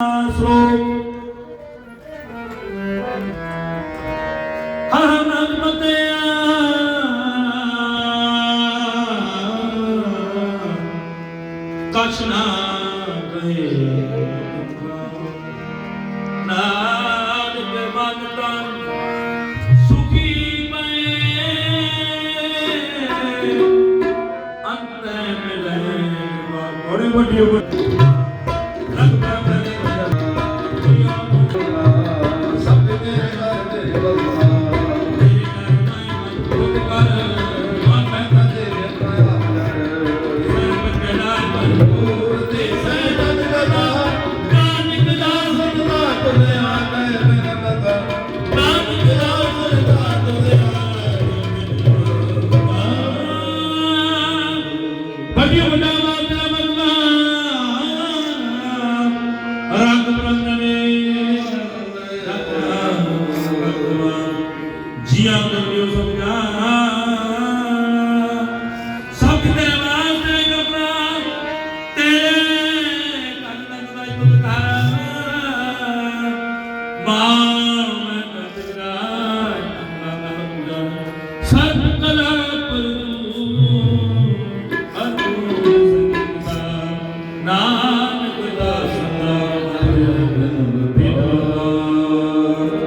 ਸ਼ਲੋਕ ਹਰ ਹਰ ਨਾਮ ਕਹੇ ਨਾਨਕ ਮਨ ਤਨ ਸੁਖੀ ਪਏ ਅੰਤ ਮਿਲੇ ਬੜੀ ਵੱਡੀ ਰੰਗ ਅਭੀ ਹੁਦਾ ਮਾਤਾ ਬੰਦਾ ਰਾਗ ਬ੍ਰਹਮਨੇ ਭਗਵਾਨ ਜੀਆਂ ਕਰਿਓ ਸਮਝਾ ਸਭ ਤੇ ਵਾਸਤੇ ਕਰਨਾ ਤੇਰੇ ਕੰਨ ਲੱਗਦਾ ਪੁਕਾਰ ਮਾਂ ਮੈਂ ਕਰਦਾ ਸਭ நான்